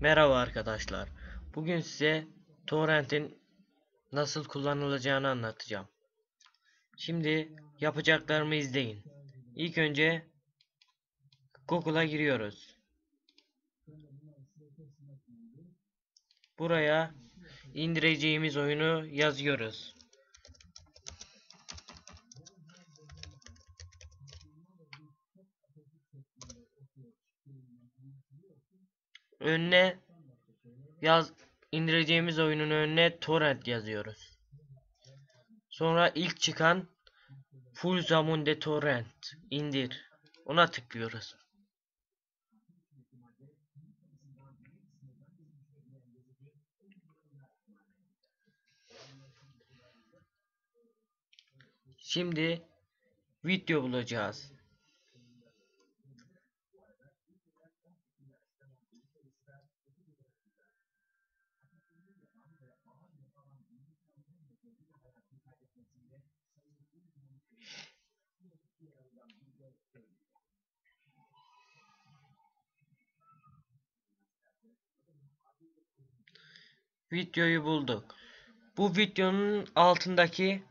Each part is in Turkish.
Merhaba arkadaşlar. Bugün size torrent'in nasıl kullanılacağını anlatacağım. Şimdi yapacaklarımı izleyin. İlk önce Google'a giriyoruz. Buraya indireceğimiz oyunu yazıyoruz. Önüne yaz indireceğimiz oyunun önüne torrent yazıyoruz. Sonra ilk çıkan Full Zamunde Torrent indir. Ona tıklıyoruz. Şimdi video bulacağız. Videoyu bulduk. Bu videonun altındaki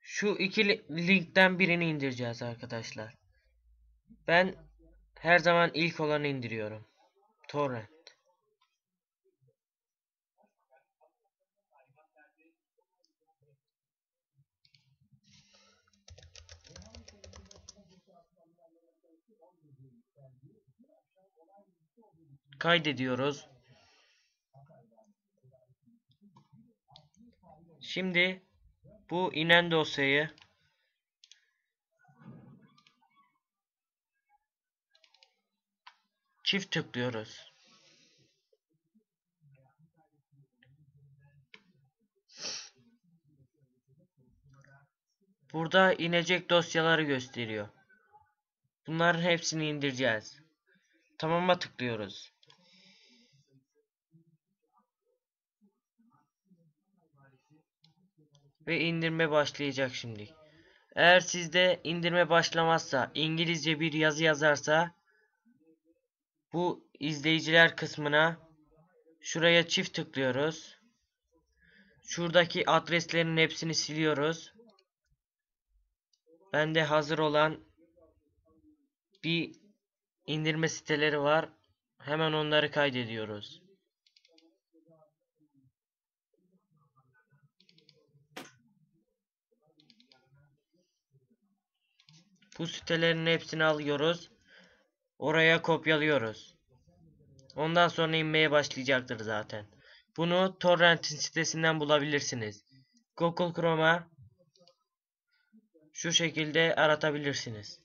şu iki li- linkten birini indireceğiz arkadaşlar. Ben her zaman ilk olanı indiriyorum. Torrent. Kaydediyoruz. Şimdi bu inen dosyayı çift tıklıyoruz. Burada inecek dosyaları gösteriyor. Bunların hepsini indireceğiz. Tamam'a tıklıyoruz. Ve indirme başlayacak şimdi. Eğer sizde indirme başlamazsa, İngilizce bir yazı yazarsa bu izleyiciler kısmına şuraya çift tıklıyoruz. Şuradaki adreslerin hepsini siliyoruz. Bende hazır olan bir indirme siteleri var. Hemen onları kaydediyoruz. Bu sitelerin hepsini alıyoruz. Oraya kopyalıyoruz. Ondan sonra inmeye başlayacaktır zaten. Bunu torrentin sitesinden bulabilirsiniz. Google Chrome'a şu şekilde aratabilirsiniz.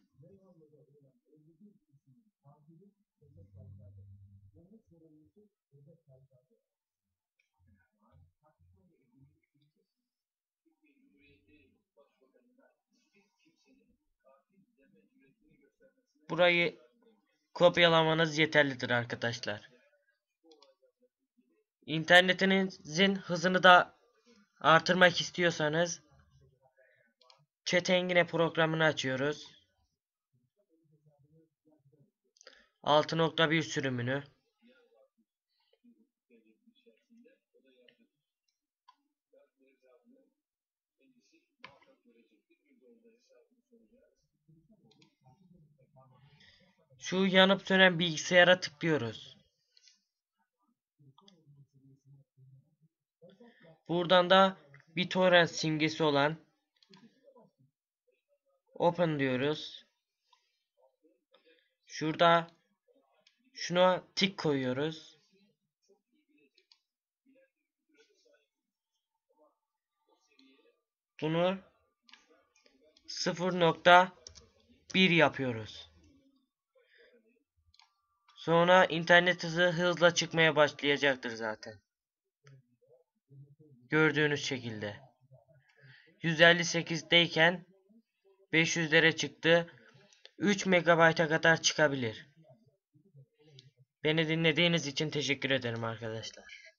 Burayı kopyalamanız yeterlidir arkadaşlar. İnternetinizin hızını da artırmak istiyorsanız Çetengine programını açıyoruz. 6.1 sürümünü Şu yanıp sönen bilgisayara tıklıyoruz. Buradan da bir torrent simgesi olan open diyoruz. Şurada şuna tik koyuyoruz. Bunu 0.1 yapıyoruz. Sonra internet hızı hızla çıkmaya başlayacaktır zaten. Gördüğünüz şekilde. 158'deyken 500'lere çıktı. 3 MB'a kadar çıkabilir. Beni dinlediğiniz için teşekkür ederim arkadaşlar.